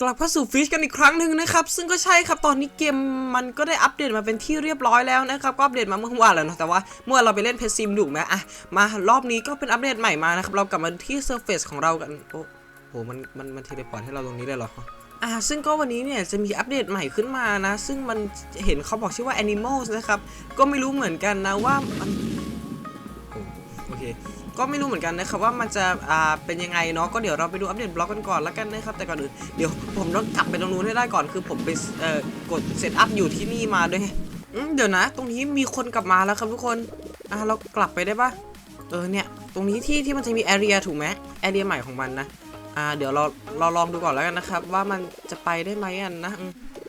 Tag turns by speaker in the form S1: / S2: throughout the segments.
S1: กลับเข้าสู่ฟิชกันอีกครั้งหนึ่งนะครับ ซึ่งก็ใช่ครับตอนนี้เกมมันก็ได้อัปเดตมาเป็นที่เรียบร้อยแล้วนะครับ ก็อัปเดตมาเมื่อวานแล้วเนะแต่ว่าเมื่อเราไปเล่นเพซิมถูไหมอะมารอบนี้ก็เป็นอัปเดตใหม่มานะครับ เรากลับมาที่เซอร์เฟซของเรากัน โอ้โหมันมันมันเทเลพอร์ตให้เราตรงนี้เลยเหรออ่าซึ่งก็วันนี้เนี่ยจะมีอัปเดตใหม่ขึ้นมานะ ซึ่งมันเห็นเขาบอกชื่อว่า Animals นะครับ ก็ไม่รู้เหมือนกันนะว่ามันโอเค ก็ไม่รู้เหมือนกันนะครับว่ามันจะอ่าเป็นยังไงเนาะก็เดี๋ยวเราไปดูอัปเดตบล็อกกันก่อนแล้วกันนะครับแต่ก่อนอื่นเดี๋ยวผมต้องกลับไปตรงนู้นให้ได้ก่อนคือผมไปเอ่อกดเซตอัพอยู่ที่นี่มาด้วยเดี๋ยวนะ ตรงนี้มีคนกลับมาแล้วครับทุกคนอ่าเรากลับไปได้ปะเออเนี่ยตรงนี้ที่ที่มันจะมีแอเรียถูกไหมแอเรียใหม่ของมันนะอ่าเดี๋ยวเราเราลองดูก่อนแล้วกันนะครับ ว่ามันจะไปได้ไหมอันนะ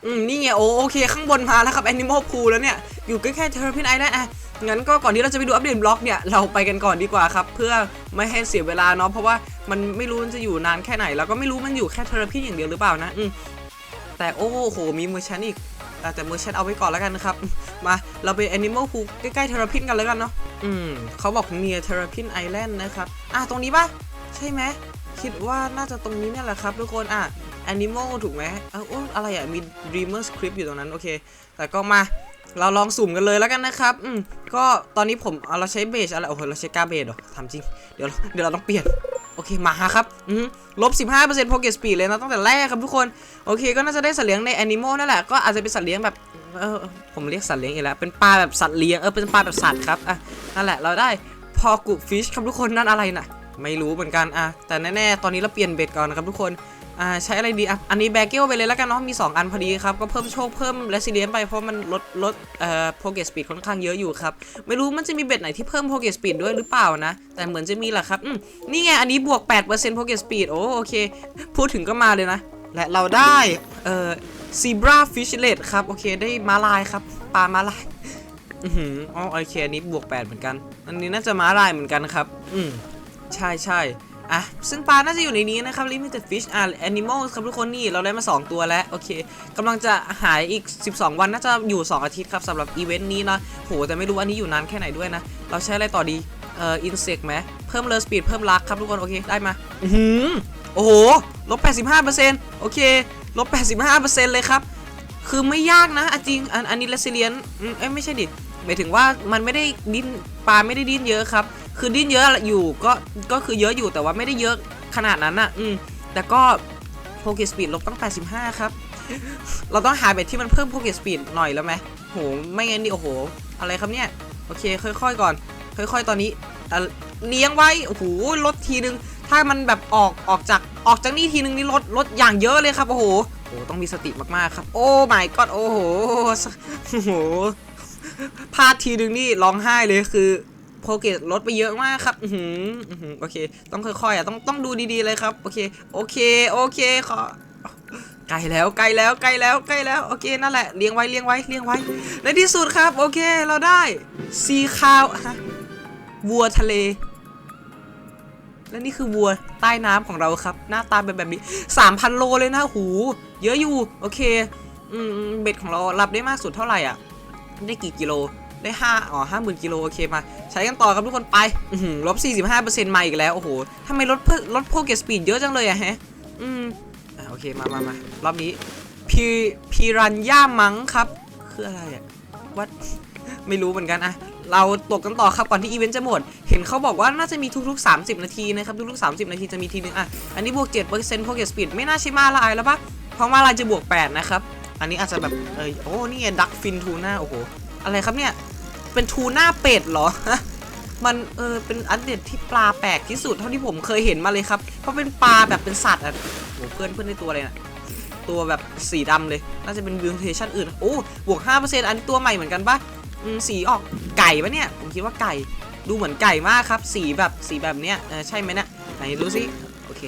S1: อืมนี่ไงโอโอเค ข้างบนมาแล้วครับ Animal Pool แล้วเนี่ย อยู่ใกล้ๆ Terrapin Island อะ งั้นก็ก่อนที่เราจะไปดูอัปเดตบล็อกเนี่ยเราไปกันก่อนดีกว่าครับเพื่อไม่ให้เสียเวลาเนาะเพราะว่ามันไม่รู้มันจะอยู่นานแค่ไหน แล้วก็ไม่รู้มันอยู่แค่เทอร์พีอย่างเดียวหรือเปล่านะอืมแต่โอ้โหมีมือชันอีกแต่มือชันเอาไว้ก่อนแล้วกันนะครับ มาเราไป Animal Pool ใกล้ๆเทอร์พินกันแล้วกันเนาะอืมเขาบอก near Terrapin Island นะครับอะตรงนี้ปะใช่ไหมคิดว่าน่าจะตรงนี้เนี่ยแหละครับทุกคนอะ Animal ถูกไหมเอ้าโอ้อะไรอะ มี Dreamer Script อยู่ตรงนั้น โอเค แต่ก็มา เราลองสุ่มกันเลยแล้วกันนะครับ อืมก็ตอนนี้ผมเอาเราใช้เบสอะไรโอ้โหเราใช้กาเบสเหรอทำจริง เดี๋ยวเดี๋ยวเราต้องเปลี่ยนโอเค มาครับอืมลบ 15% Pocket Speed เลยนะตั้งแต่แรกครับทุกคน โอเค ก็น่าจะได้สัตว์เลี้ยงใน Animal นั่นแหละ ก็อาจจะเป็นสัตว์เลี้ยงแบบ เออ ผมเรียกสัตว์เลี้ยงอีกแล้ว เป็นปลาแบบสัตว์เลี้ยง เออ เป็นปลาแบบสัตว์ครับ อะ นั่นแหละ เราได้พอกุฟิชครับทุกคน นั่นอะไรน่ะ ไม่รู้เหมือนกัน อะ แต่แน่ๆ ตอนนี้เราเปลี่ยนเบ็ดก่อนนะครับทุกคน อ่าใช้อะไรดีอะอันนี้แบกเกิลไปเลยแล้วกันเนาะมี 2 อันพอดีครับ ก็เพิ่มโชคเพิ่มเรซิเลียนไปเพราะมันลดลดเอ่อโปรเกสปีดค่อนข้างเยอะอยู่ครับ ไม่รู้มันจะมีเบ็ดไหนที่เพิ่มโปรเกสปีดด้วยหรือเปล่านะ แต่เหมือนจะมีแหละครับอืมนี่ไง อันนี้บวก8%โปรเกสปีดโอ้โอเค พูดถึงก็มาเลยนะ และเราได้เอ่อซีบราฟิชเลตครับ โอเคได้ม้าลายครับปลามาลายอืออ๋อโอเคอันนี้บวก8เหมือนกัน อันนี้น่าจะมาลายเหมือนกันครับ อืมใช่ใช่ อะซึ่งปลาน่าจะอยู่ในนี้นะครับ limited fish อะ animals ครับทุกคนนี่เราได้มา 2 ตัวแล้ว โอเคกำลังจะหายอีก 12 วันน่าจะอยู่ 2 อาทิตย์ครับสำหรับอีเวนต์นี้นะโหแต่ไม่รู้อันนี้อยู่นานแค่ไหนด้วยนะ เราใช้อะไรต่อดี เอ่อ insect ไหมเพิ่ม learn speed เพิ่มลักครับทุกคนโอเคได้มาอือหือโอ้โหลบ 85%โอเคลบ 85%เลยครับ คือไม่ยากนะจริงอันอันนี้เลสเลียนเอ้ยไม่ใช่ดิหมายถึงว่ามันไม่ได้ดิ้นปลาไม่ได้ดิ้นเยอะครับ คือดิ้นเยอะอยู่ก็ก็คือเยอะอยู่แต่ว่าไม่ได้เยอะขนาดนั้นอะ อืมแต่ก็โปรเกสปีดลบตั้ง 85 ครับ เราต้องหาแบบที่มันเพิ่มโปรเกสปีดหน่อยแล้วไหมโหไม่งั้นนี่โอ้โห อะไรครับเนี่ย โอเค ค่อย ๆ ก่อน ค่อย ๆ ตอนนี้เลี้ยงไว้โอ้โหลดทีนึง ถ้ามันแบบออกออกจากออกจากนี่ทีนึงนี่ลดลดอย่างเยอะเลยครับโอ้โหโอ้ต้องมีสติมากๆครับ โอ้ my god โอ้โหโอ้โหพลาดทีนึงนี่ร้องไห้เลยคือ โปรเกสลดไปเยอะมากครับอือหืออือหือโอเค ต้องค่อยๆอะต้องต้องดูดีๆเลยครับ โอเค โอเค โอเค ขอใกลแล้วใกลแล้วใกลแล้วใกลแล้วโอเคนั่นแหละเลี้ยงไว้เลี้ยงไว้เลี้ยงไว้ ในที่สุดครับ โอเคเราได้ซีคาววัวทะเล และนี่คือวัวใต้น้ำของเราครับ หน้าตาเป็นแบบนี้3,000โลเลยนะหู เยอะอยู่ โอเค อืมเบ็ดของเรารับได้มากสุดเท่าไหร่อะ ได้กี่กิโล ได้ห้าอ๋อห้าหมื่นกิโลโอเคมา ใช้กันต่อครับทุกคนไปลบสี่สิบห้าเปอร์เซ็นต์มาอีกแล้ว โอ้โหทำไมลดเพิ่มลดโปรเกสปีดเยอะจังเลยอะฮะ อืมอ่าโอเค มามามารอบนี้พีพีรันย่ามังครับ คืออะไรอะวัดไม่รู้เหมือนกันอะเราตกกันต่อครับก่อนที่อีเวนต์จะหมด เห็นเขาบอกว่าน่าจะมีทุกๆ 30 นาทีนะครับทุกๆ 30 นาทีจะมีทีนึงอะอันนี้บวก7% Pocket Speed ไม่น่าใช่มาลายแล้วปะเพราะมาลายจะบวก 8 นะครับ อันนี้อาจจะแบบ เออโอ้ นี่ดักฟินทูน่าโอ้โห อะไรครับเนี่ย เป็นทูน่าเป็ดเหรอ มันเออเป็นอัปเดตที่ปลาแปลกที่สุดเท่าที่ผมเคยเห็นมาเลยครับ เพราะเป็นปลาแบบเป็นสัตว์อะโหเพื่อนเพื่อนในตัวอะไรนะตัวแบบสีดำเลย น่าจะเป็นวิวเทชันอื่น โอ้ บวก 5%อันนี้ตัวใหม่เหมือนกันปะสีออกไก่ปะเนี่ย ผมคิดว่าไก่ ดูเหมือนไก่มากครับ สีแบบสีแบบเนี้ยเออใช่ไหมเนี่ย ไหนดูสิ โอเค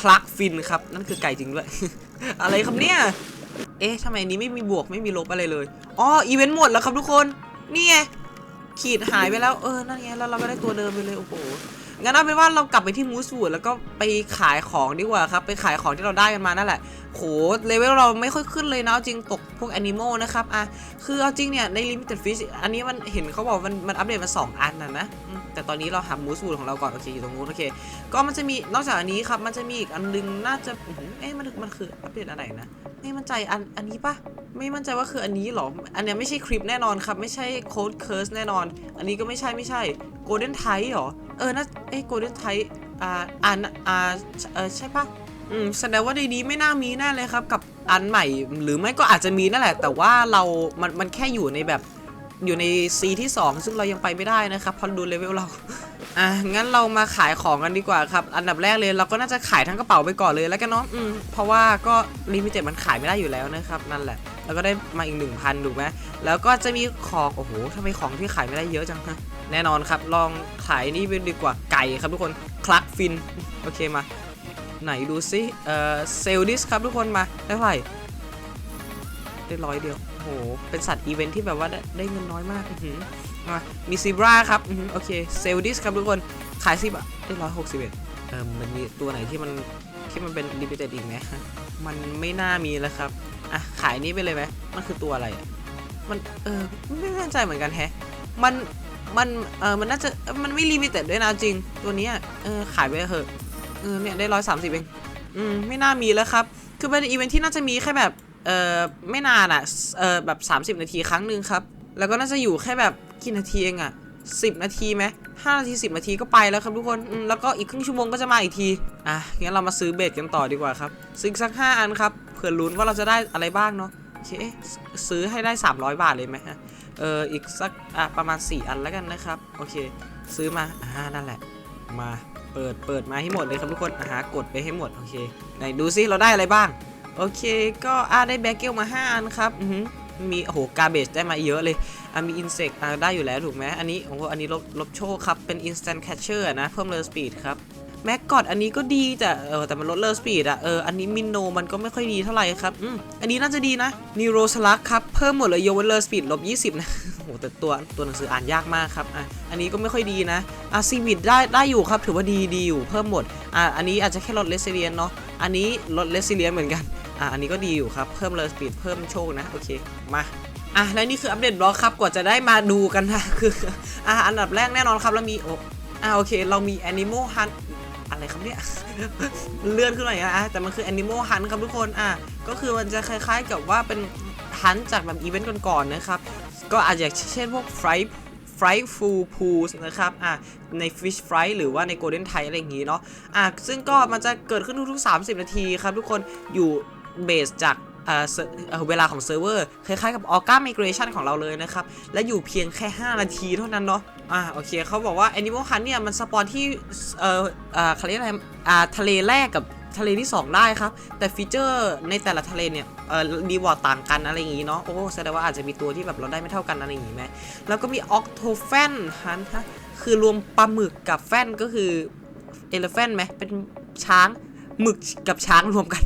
S1: คลักฟินครับ นั่นคือไก่จริงด้วย อะไรครับเนี่ย เอ๊ะทำไมอันนี้ไม่มีบวกไม่มีลบอะไรเลย อ๋อ อีเวนต์หมดแล้วครับทุกคน นี่ไง ขีดหายไปแล้วเออนั่นไงแล้วเราก็ได้ตัวเดิมไปเลยโอ้โห งั้นเอาเป็นว่าเรากลับไปที่มูสวูดแล้วก็ไปขายของดีกว่าครับ ไปขายของที่เราได้กันมานั่นแหละโหเลเวลเราไม่ค่อยขึ้นเลยนะจริงตกพวกแอนิมอลนะครับอะคือเอาจริงเนี่ยใน Limited Fish อันนี้มันเห็นเขาบอกมันมันอัปเดตมา2อันนะนะแต่ตอนนี้เราหามูสวูดของเราก่อน โอเค อยู่ตรงนู้นโอเค ก็มันจะมีนอกจากอันนี้ครับ มันจะมีอีกอันนึงน่าจะเอ๊ะมันมันคืออัปเดตอะไรนะไม่มั่นใจอันอันนี้ปะไม่มั่นใจว่าคืออันนี้หรอ อันเนี้ยไม่ใช่คลิปแน่นอนครับ ไม่ใช่โค้ดเคิร์สแน่นอน อันนี้ก็ไม่ใช่ไม่ใช่โกลเด้นไทหรอ ออน่าเอ๊ะโกลเด้นไทอ่าอ่านอ่าเออใช่ปะอืมแสดงว่าในนี้ไม่น่ามีแน่เลยครับ กับอันใหม่ หรือไม่ก็อาจจะมีนั่นแหละ แต่ว่าเรามันมันแค่อยู่ในแบบอยู่ในซีที่ 2 ซึ่งเรายังไปไม่ได้นะครับเพราะดูเลเวลเราอะงั้นเรามาขายของกันดีกว่าครับ อันดับแรกเลยเราก็น่าจะขายทั้งกระเป๋าไปก่อนเลยแล้วกันเนาะอืมเพราะว่าก็ลิมิเต็ดมันขายไม่ได้อยู่แล้วนะครับนั่นแหละ แล้วก็ได้มาอีก 1,000ถูกไหมแล้วก็จะมีของโอ้โหทำไมของที่ขายไม่ได้เยอะจังฮะ แน่นอนครับ ลองขายนี่ไปดีกว่าไก่ครับทุกคนคลักฟิน โอเคมา ไหนดูซิเอ่อเซลดิสครับทุกคนมาได้เท่าไหร่ได้ร้อยเดียวโอ้โห เป็นสัตว์อีเวนท์ที่แบบว่าได้ได้เงินน้อยมากมามีซีบราครับโอเคเซลดิสครับทุกคนขายสิบได้ร้อยหกสิบเอ็ดเออมันมีตัวไหนที่มันที่มันเป็นลิมิเต็ดอีกไหมฮะมันไม่น่ามีแล้วครับอะขายนี้ไปเลยไหมมันคือตัวอะไรอะมันเออไม่แน่ใจเหมือนกันแฮะมัน มันเออมันน่าจะมันไม่ลิมิเต็ดด้วยนะจริง ตัวนี้เออขายไปเถอะเออเนี่ยได้ร้อยสามสิบเองอืมไม่น่ามีแล้วครับ คือเป็นอีเวนท์ที่น่าจะมีแค่แบบเออไม่นานอะ่ะเออแบบ 30 นาทีครั้งหนึ่งครับ แล้วก็น่าจะอยู่แค่แบบกี่นาทีเองอะ่ะ10 นาทีไหมห้านาที10 นาทีก็ไปแล้วครับทุกคนแล้วก็อีกครึ่งชั่วโมงก็จะมาอีกทีอะงั้นเรามาซื้อเบ็ดกันต่อดีกว่าครับ ซื้ออีกสัก 5 อันครับเผื่อลุ้นว่าเราจะได้อะไรบ้างเนาะโอเคเอ๊ะซื้อให้ได้ 300 บาทเลยไหมฮะ เอออีกสักอะประมาณ 4 อันแล้วกันนะครับ โอเค ซื้อมาอ่านั่นแหละ มาเปิดเปิดมาให้หมดเลยครับทุกคนอ่ากดไปให้หมด โอเคไหนดูซิเราได้อะไรบ้าง โอเค ก็อ่าได้แบกเกิลมา 5 อันครับอือมีโอ้โหกาเบจได้มาเยอะเลยอะมีอินเสกอ่าได้อยู่แล้วถูกไหมอันนี้โอ้โหอันนี้ลบลบโชคครับ เป็น instant catcher นะ เพิ่มเลอร์สปีดครับ แม็กกอดอันนี้ก็ดีแต่เออแต่มันลดเลอร์สปีดอะเอออันนี้มินโนมันก็ไม่ค่อยดีเท่าไหร่ครับอืมอันนี้น่าจะดีนะนีโรสลักครับเพิ่มหมดเลยยกเว้นเลอร์สปีดลบ20นะโอ้โหแต่ตัวตัวหนังสืออ่านยากมากครับอะอันนี้ก็ไม่ค่อยดีนะอะซีวิดได้ได้อยู่ครับถือว่าดีดีอยู่เพิ่มหมดอะอันนี้อาจจะแค่ลดเลสเลียนเนาะอันนี้ลดเลสเลียนเหมือนกันอะอันนี้ก็ดีอยู่ครับเพิ่มเลอร์สปีดเพิ่มโชคนะโอเคมาอะและนี่คืออัปเดตบล็อกครับกว่าจะได้มาดูกันนะคืออะอันดับแรกแน่นอนครับเรามีโออะโอเค เรามี Animal Hunt อะไรครับเนี่ย เลื่อนขึ้นหน่อยนะอะแต่มันคือ Animal Hunt ครับทุกคน อะ ก็คือมันจะคล้ายๆกับว่าเป็นฮันจากแบบอีเวนต์ก่อนๆนะครับ ก็อาจจะเช่นพวกไฟฟรายฟูพูสนะครับ อะ ใน Fish Fry หรือว่าในโกลเด้นไทอะไรอย่างงี้เนาะ อะ ซึ่งก็มันจะเกิดขึ้นทุกๆ 30 นาทีครับทุกคน อยู่เบสจาก เเเวลาของเซิร์ฟเวอร์คล้ายๆกับ Orca Migration ของเราเลยนะครับ และอยู่เพียงแค่ 5 นาทีเท่านั้นเนาะอ่าโอเคเขาบอกว่า Animal Hunt เนี่ย มันสปอนที่เอ่ออ่าเขาเรียกอะไรอ่าทะเลแรกกับทะเลที่ 2 ได้ครับ แต่ฟีเจอร์ในแต่ละทะเลเนี่ยเอ่อดีวอร์ดต่างกันอะไรอย่างงี้เนาะโอ้แสดงว่าอาจจะมีตัวที่แบบเราได้ไม่เท่ากันอะไรอย่างงี้ไหมแล้วก็มี Octofan Hunt คือรวมปลาหมึกกับแฟนก็คือ Elephant ไหมเป็นช้าง หมึกกับช้างรวมกัน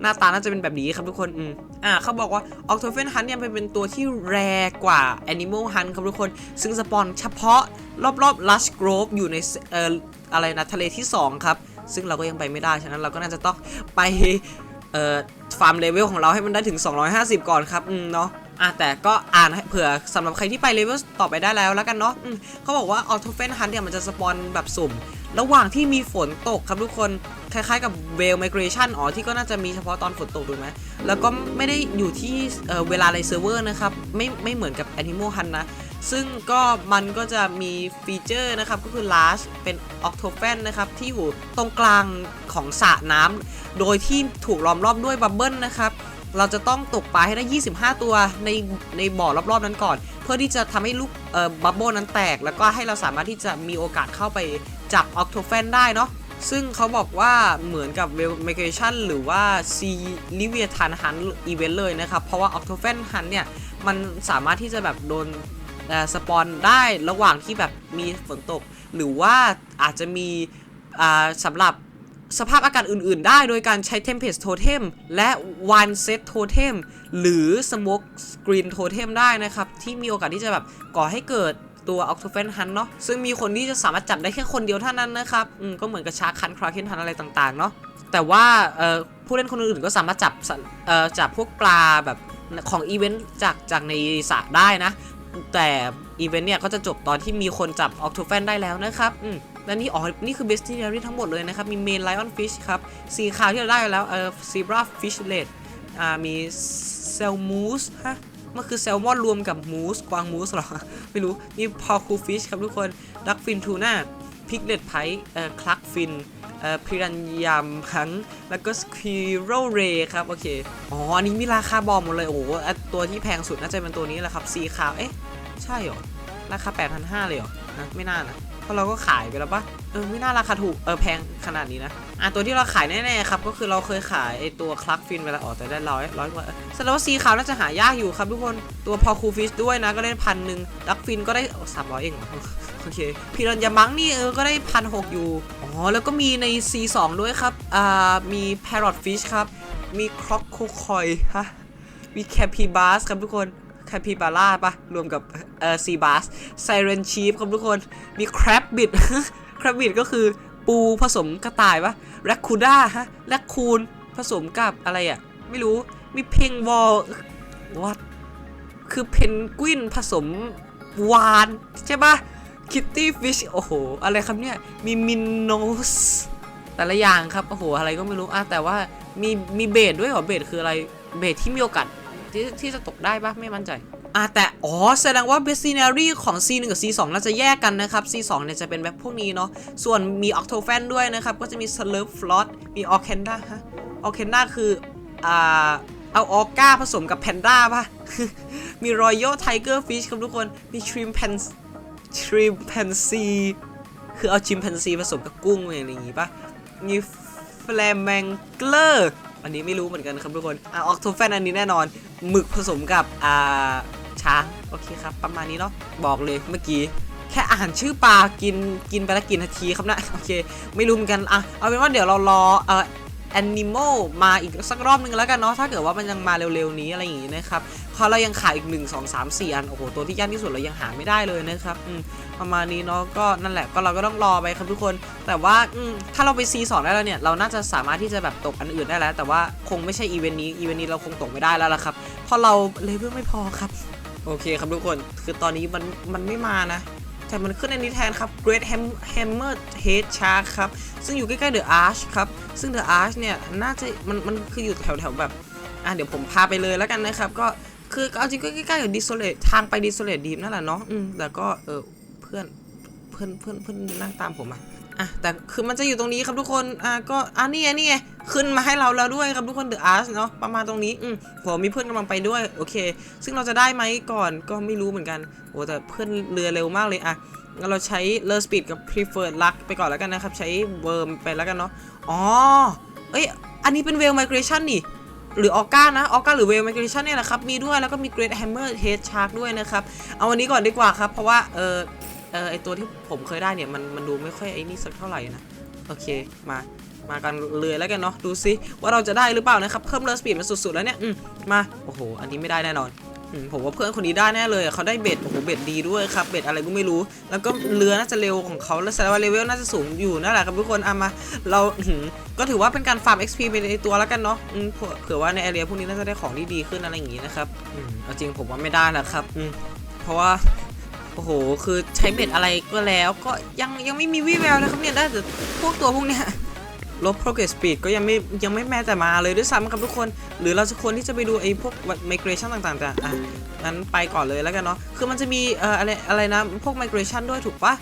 S1: หน้าตาน่าจะเป็นแบบนี้ครับทุกคนอืมอ่าเขาบอกว่า Octofen Hunt เนี่ยเป็นเป็นตัวที่แรกว่า Animal Hunt ครับทุกคน ซึ่งสปอนเฉพาะรอบๆ Lush Grove อยู่ในเอ่ออะไรนะทะเลที่ 2 ครับ ซึ่งเราก็ยังไปไม่ได้ฉะนั้นเราก็น่าจะต้องไปเอ่อฟาร์มเลเวลของเราให้มันได้ถึง 250 ก่อนครับอืมเนาะอะแต่ก็อ่านเผื่อสำหรับใครที่ไปเลเวลต่อไปได้แล้วแล้วกันเนาะอืมเขาบอกว่า Octofen Hunt เนี่ยมันจะสปอนแบบสุ่ม ระหว่างที่มีฝนตกครับทุกคนคล้ายๆกับ w ว l Migration อ๋อที่ก็น่าจะมีเฉพาะตอนฝนตกถูกไหมแล้วก็ไม่ได้อยู่ที่เเวลาในเซิร์ฟเวอร์นะครับ ไม่ไม่เหมือนกับ Animal Hunt นะ ซึ่งก็มันก็จะมีฟีเจอร์นะครับ ก็คือ Large เป็น Octophan นะครับ ที่อยู่ตรงกลางของสระน้ำโดยที่ถูกล้อมรอบด้วยบับเบิลนะครับเราจะต้องตกปลาให้ได้ 25 ตัวในในบ่อรอบๆนั้นก่อน เพื่อที่จะทำให้ลูกเอ่อบับเบิลนั้นแตก แล้วก็ให้เราสามารถที่จะมีโอกาสเข้าไป จับ Octophan ได้เนาะซึ่งเขาบอกว่าเหมือนกับ w e l Migration หรือว่า Sea Leviathan Hunt Event เลยนะครับ เพราะว่า Octophan Hunt เนี่ย มันสามารถที่จะแบบโดนสปอนได้ระหว่างที่แบบมีฝนตก หรือว่าอาจจะมีอ่าสำหรับสภาพอากาศอื่น ๆ ได้โดยการใช้ Tempest Totem และ One Set Totem หรือ Smoke Screen Totem ได้นะครับ ที่มีโอกาสที่จะแบบก่อให้เกิด ตัว Octofen Hunt เนาะซึ่งมีคนที่จะสามารถจับได้แค่คนเดียวเท่านั้นนะครับอืมก็เหมือนกับชาร์คันคราเคนทันอะไรต่างๆเนาะแต่ว่าเอ่อผู้เล่นคนอื่นๆก็สามารถจับสัตว์เอ่อจับพวกปลาแบบของอีเวนต์จากจากในสระได้นะ แต่อีเวนต์เนี่ยก็จะจบตอนที่มีคนจับ Octofen ได้แล้วนะครับอืมและนี่อ๋อ นี่คือ Bestiary ทั้งหมดเลยนะครับ มี Main Lion Fish ครับสีขาวที่เราได้แล้วเอ่อ Zebra Fishlet อ่ามีเซลมูสฮะ มันคือแซลมอนรวมกับมูสกวางมูสเหรอ ไม่รู้ มีพอคูฟิชครับทุกคน ดักฟินทูน่า พิกเลตไพเอ่อคลักฟินเอ่อพิรันยามพังแล้วก็สคีโรเรครับ โอเค อ๋อ อันนี้มีราคาบอมหมดเลย โอ้โหตัวที่แพงสุดน่าจะเป็นตัวนี้แหละครับสีขาว เอ๊ะ ใช่เหรอ ราคา 8,500 เลยเหรอนะไม่น่านะ ราะเราก็ขายไปแล้วปะเออไม่น่าราคาถูกเออแพงขนาดนี้นะอะตัวที่เราขายแน่ๆครับก็คือเราเคยขายไอตัวคลักฟินไปแล้วอ๋อแต่ได้ร้อยร้อยกว่าสดงว่าสีขาวน่าจะหายากอยู่ครับทุกคนตัวพอคูฟิชด้วยนะก็ได้พันหนึ่งดักฟินก็ได้สามร้อยเองโอเคพิรันยามังนี่เออก็ได้พันหกอยู่อ๋อแล้วก็มีใน C2 ด้วยครับอ่ามี parrot fish ครับมีครอกโคคอยฮะมีแคปิบาสครับทุกคน แคปิบาร่าปะรวมกับเอ่อซีบาสไซเรนชีฟครับทุกคนมีแครบบิดแครบบิดก็คือปูผสมกระต่ายปะแรคคูด้าฮะแรคคูนผสมกับอะไรอะ ไม่รู้มีเพงวอลวัดคือเพนกวินผสมวานใช่ปะคิตตี้ฟิชโอ้โห อะไรครับเนี่ย มีมินโนสแต่ละอย่างครับ โอ้โห อะไรก็ไม่รู้อะแต่ว่ามีมีเบสด้วยเหรอเบสคืออะไร เบสที่มีโอกาส ที่ที่จะตกได้ปะไม่มั่นใจอะแต่ อ๋อ แสดงว่า b e s t i n a r y ของ C1 กับ C2 น่าจะแยกกันนะครับ C2 เนี่ยจะเป็นแบบพวกนี้เนาะ ส่วนมี Octofan ด้วยนะครับ ก็จะมี Slurp Float มี Orcanda ฮะ Orcanda คือ อ่า เอาออก้าผสมกับแพนด้าป่ะ มี Royal Tiger Fish ครับทุกคน มี Shrimp Pan Shrimp Pansy คือเอาชิมแพนซีผสมกับกุ้งอะไรอย่างงี้ป่ะ มีแฟลแมงเกอร์ อันนี้ไม่รู้เหมือนกันครับทุกคนอะออกโทแฟนอันนี้แน่นอนหมึกผสมกับอ่าช้างโอเคครับ ประมาณนี้เนาะบอกเลยเมื่อกี้แค่อ่านชื่อปลากินกินไปแล้วกี่นาทีครับนะโอเค ไม่รู้เหมือนกันอะเอาเป็นว่าเดี๋ยวเรารอเอ่อแอนิมอลมาอีกสักรอบนึงแล้วกันเนาะถ้าเกิดว่ามันยังมาเร็วๆนี้อะไรอย่างงี้นะครับ ราะเรายังขาดอีก 1 2 3 4 อัน โอ้โห ตัวที่ยากที่สุดเรายังหาไม่ได้เลยนะครับประมาณนี้เนาะก็นั่นแหละก็เราก็ต้องรอไปครับทุกคน แต่ว่าถ้าเราไป C2 ได้แล้วเนี่ย เราน่าจะสามารถที่จะแบบตกอันอื่นได้แล้ว แต่ว่าคงไม่ใช่อีเวนต์นี้อีเวนต์นี้เราคงตกไม่ได้แล้วล่ะครับเพราะเราเลเวลไม่พอครับ โอเคครับทุกคนคือตอนนี้มันมันไม่มานะแต่มันขึ้นในนี้แทนครับ Great Ham Hammer Head Shark ครับ ซึ่งอยู่ใกล้ๆ The Arch ครับ ซึ่ง The Arch เนี่ย น่าจะ มัน มันคืออยู่แถวๆ แบบ อะ เดี๋ยวผมพาไปเลยแล้วกันนะครับ ก็ คือเอาจริงก็ใกล้ๆกับ Desolate ทางไป Desolate Deep นั่นแหละเนาะอืมแต่ก็เออเพื่อนเพื่อนเพื่อนเพื่อนนั่งตามผมอะอะแต่คือมันจะอยู่ตรงนี้ครับทุกคนอะก็อะนี่ไงนี่ไงขึ้นมาให้เราแล้วด้วยครับทุกคน The Arch เนาะประมาณตรงนี้อืมผมมีเพื่อนกำลังไปด้วยโอเค ซึ่งเราจะได้ไหมก่อนก็ไม่รู้เหมือนกันโอ้แต่เพื่อนเรือเร็วมากเลยอะงั้นเราใช้ l e r Speed กับ Preferred Luck ไปก่อนแล้วกันนะครับ ใช้ Worm ไปแล้วกันเนาะอ๋อเอ้ยอันนี้เป็น Whale Migration นี่ หรือออก้านะออก้าหรือเวลแมกนิชันเนี่ยแหละครับ มีด้วยแล้วก็มีเกรดแฮมเมอร์เฮดชาร์กด้วยนะครับ เอาวันนี้ก่อนดีกว่าครับ เพราะว่า เออเออไอตัวที่ผมเคยได้เนี่ย มันมันดูไม่ค่อยไอ้นี่สักเท่าไหร่นะ โอเคมามากันเลยแล้วกันเนาะดูซิว่าเราจะได้หรือเปล่านะครับ เพิ่มเลอร์สปีดมาสุดๆแล้วเนี่ยอืมมาโอ้โห อันนี้ไม่ได้แน่นอน ผมว่าเพื่อนคนนี้ได้แน่เลยเขาได้เบ็ดโอ้โหเบ็ดดีด้วยครับเบ็ดอะไรก็ไม่รู้ แล้วก็เรือน่าจะเร็วของเขาแล้วแสดงว่าเลเวลน่าจะสูงอยู่นั่นแหละครับทุกคนเอามาเราก็ถือว่าเป็นการฟาร์ม XP ไปในตัวแล้วกันเนาะเผื่อว่าในแอเรียพวกนี้น่าจะได้ของที่ดีขึ้นอะไรอย่างงี้นะครับอืมเอาจริงผมว่าไม่ได้แล้วครับอืเพราะว่าโอ้โหคือใช้เบ็ดอะไรก็แล้ว ก็ยังยังไม่มีวี่แววนะครับเนี่ยได้แต่พวกตัวพวกเนี้ย ลบ progress speed ก็ยังไม่ยังไม่แม้แต่มาเลยด้วยซ้ำครับทุกคน หรือเราจะควรที่จะไปดูไอ้พวก migration ต่างๆ แต่อะงั้นไปก่อนเลยแล้วกันเนาะ คือมันจะมีเอ่ออะไรอะไรนะพวก migration ด้วยถูกปะ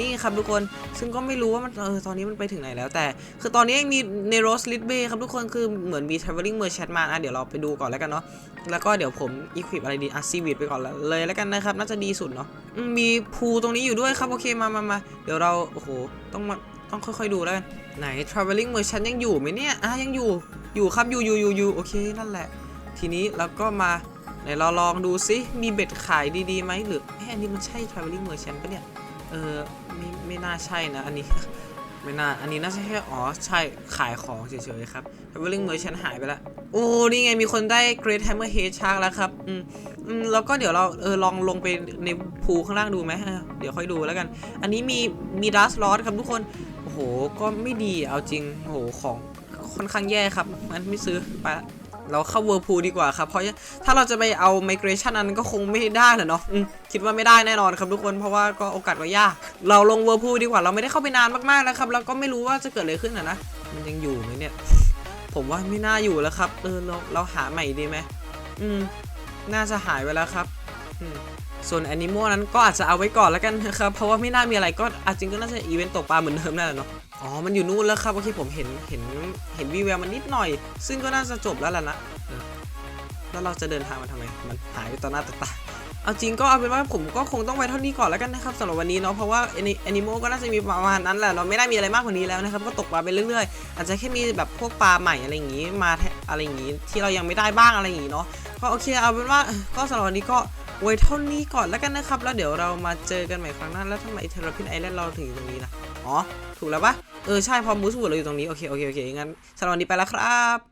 S1: นี่ครับทุกคน ซึ่งก็ไม่รู้ว่ามันเออตอนนี้มันไปถึงไหนแล้วแต่ คือตอนนี้ยังมี Neros l i t Bay ครับทุกคนคือเหมือนมี traveling merchant มาอะเดี๋ยวเราไปดูก่อนแล้วกันเนาะ แล้วก็เดี๋ยวผม equip อะไรดีอะ seaweed ไปก่อนเลยแล้วกันนะครับน่าจะดีสุดเนาะมมีพูตรงนี้อยู่ด้วยครับโอเคมามามาเดี๋ยวเราโอ้โหต้องมาต้องค่อยๆดูแล้วกัน ไหน traveling merchant ยังอยู่ไหมเนี่ยอะยังอยู่อยู่ครับอยู่อยู่อยู่อยู่โอเคนั่นแหละ ทีนี้เราก็มาไหนเราลองดูซิมีเบ็ดขายดีๆไหมหรือเฮ้ยอันนี้มันใช่ traveling merchant ปะเนี่ยเออไม่ไม่น่าใช่นะอันนี้ไม่น่าอันนี้น่าจะแค่อ๋อใช่ขายของเฉยๆครับ traveling merchant หายไปล้วโอ้นี่ไงมีคนได้ great hammer head shark แล้วครับอืมอืมแล้วก็เดี๋ยวเราเออลองลงไปในพูข้างล่างดูไหมเออเดี๋ยวค่อยดูแล้วกัน อันนี้มีมีดัสลอสครับทุกคน ก็ไม่ดีเอาจริงโอ้โหของค่อนข้างแย่ครับงั้นไม่ซื้อไปเราเข้าเวอร์พูดีกว่าครับ เพราะถ้าเราจะไปเอา migration อันนั้นก็คงไม่ได้แหละเนาะคิดว่าไม่ได้แน่นอนครับทุกคนเพราะว่าก็โอกาสก็ยาก เราลงเวอร์พูดีกว่าเราไม่ได้เข้าไปนานมากๆแล้วครับแล้วก็ไม่รู้ว่าจะเกิดอะไรขึ้นอะนะมันยังอยู่ไหมเนี่ยผมว่าไม่น่าอยู่แล้วครับเออเราเราหาใหม่ดีไหมอืม น่าจะหายไปแล้วครับ อืม ส่วนแอนิม l นั้นก็อาจจะเอาไว้ก่อนแล้วกันนะครับ เพราะว่าไม่น่ามีอะไรก็อาจจริงก็น่าจะอีเวนต์ตกปลาเหมือนเดิมนั่นแหละเนาะ อ๋อ มันอยู่นู่นแล้วครับโอเคผมเห็นเห็นเห็นวีแววมันนิดหน่อย ซึ่งก็น่าจะจบแล้วแหละนะ แล้วเราจะเดินทางมาทำไม มันหายไปต่อหน้าต่อตาเอาจริงก็เอาเป็นว่าผมก็คงต้องไว้เท่านี้ก่อนแล้วกันนะครับสำหรับวันนี้เนาะเพราะว่าแอนิม l ก็น่าจะมีประมาณนั้นแหละเนาไม่ได้มีอะไรมากกว่านี้แล้วนะครับก็ตกปลาไปเรื่อยๆ อาจจะแค่มีแบบพวกปลาใหม่อะไรอย่างงี้มาอะไรอย่างงี้ที่เรายังไม่ได้บ้างอะไรอย่างงี้เนาะก็โอเคเอาเป็นว่าก็สำหรับวันนี้ก็ ไว้เท่านี้ก่อนแล้วกันนะครับ แล้วเดี๋ยวเรามาเจอกันใหม่ครั้งหน้าแล้วทำไมเทอร์พินไอแลนด์เราถึงอยู่ตรงนี้ล่ะ อ๋อ ถูกแล้วปะเออใช่พอมูสบูดเราอยู่ตรงนี้ โอเค โอเค โอเค งั้นสำหรับวันนี้ไปแล้วครับ